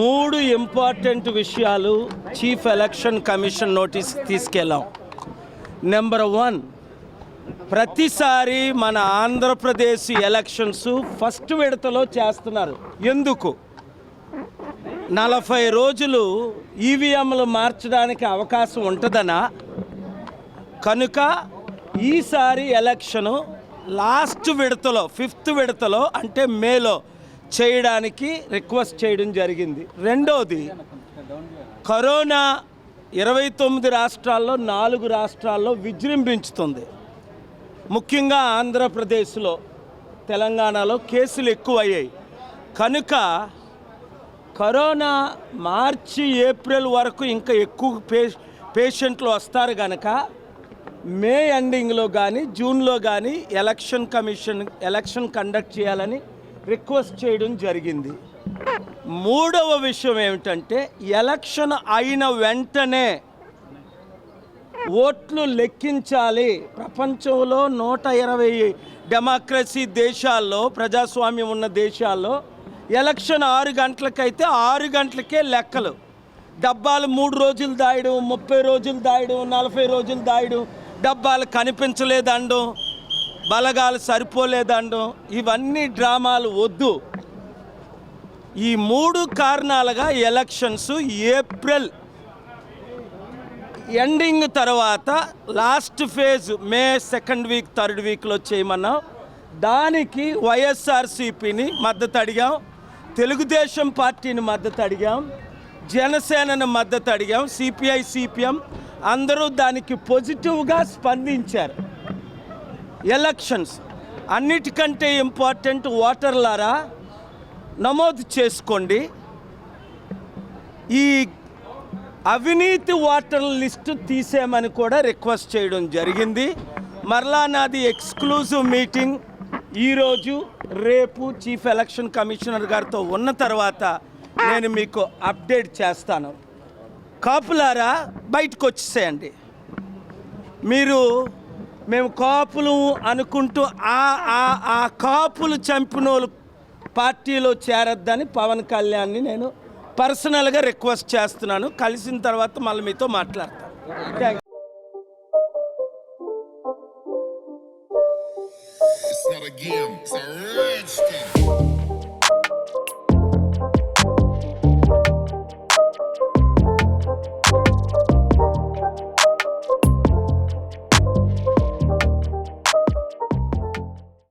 మూడు ఇంపార్టెంట్ విషయాలు chief election commission notice తీసుకెళ్ళాం. నెంబర్ వన్ ప్రతిసారి మన ఆంధ్రప్రదేశ్ ఎలక్షన్స్ ఫస్ట్ విడతలో చేస్తున్నారు. ఎందుకు? నలభై రోజులు ఈవీఎంలు మార్చడానికి అవకాశం ఉంటుందనా? కనుక ఈసారి ఎలక్షను లాస్ట్ విడతలో ఫిఫ్త్ విడతలో అంటే మేలో చేయడానికి రిక్వెస్ట్ చేయడం జరిగింది. రెండోది కరోనా ఇరవై తొమ్మిది రాష్ట్రాల్లో నాలుగు రాష్ట్రాల్లో విజృంభించుతుంది. ముఖ్యంగా ఆంధ్రప్రదేశ్లో తెలంగాణలో కేసులు ఎక్కువయ్యాయి. కనుక కరోనా మార్చి ఏప్రిల్ వరకు ఇంకా ఎక్కువ పే పేషెంట్లు వస్తారు కనుక మే ఎండింగ్లో కానీ జూన్లో కానీ ఎలక్షన్ కమిషన్ ఎలక్షన్ కండక్ట్ చేయాలని రిక్వెస్ట్ చేయడం జరిగింది. మూడవ విషయం ఏమిటంటే ఎలక్షన్ అయిన వెంటనే ఓట్లు లెక్కించాలి. ప్రపంచంలో నూట ఇరవై డెమోక్రసీ దేశాల్లో ప్రజాస్వామ్యం ఉన్న దేశాల్లో ఎలక్షన్ ఆరు గంటలకైతే ఆరు గంటలకే లెక్కలు. డబ్బాలు మూడు రోజులు దాయడం ముప్పై రోజులు దాయడం నలభై రోజులు దాయడం డబ్బాలు కనిపించలేదండం బలగాలు సరిపోలేదండం ఇవన్నీ డ్రామాలు వద్దు. ఈ మూడు కారణాలుగా ఎలక్షన్స్ ఏప్రిల్ ఎండింగ్ తర్వాత last phase May second week third వీక్లో చేయమన్నాం. దానికి వైఎస్ఆర్సీపీని మద్దతు అడిగాం తెలుగుదేశం పార్టీని మద్దతు అడిగాం జనసేనను మద్దతు అడిగాం సిపిఐ సిపిఎం అందరూ దానికి పాజిటివ్గా స్పందించారు. ఎలక్షన్స్ అన్నిటికంటే ఇంపార్టెంట్ ఓటర్లారా నమోదు చేసుకోండి. ఈ అవినీతి ఓటర్ లిస్టు తీసేయమని కూడా రిక్వెస్ట్ చేయడం జరిగింది. మరలా నాది ఎక్స్క్లూజివ్ మీటింగ్ ఈరోజు రేపు చీఫ్ ఎలక్షన్ కమిషనర్ గారితో ఉన్న తర్వాత నేను మీకు అప్డేట్ చేస్తాను. కాపులారా బయటకు వచ్చేసేయండి మీరు మేము కాపులు అనుకుంటూ ఆ ఆ ఆ కాపులు చంపిన పార్టీలో చేరొద్దని పవన్ కళ్యాణ్ని నేను పర్సనల్గా రిక్వెస్ట్ చేస్తున్నాను. కలిసిన తర్వాత మళ్ళీ మీతో మాట్లాడతాను. Thank It's not a game, it's a rich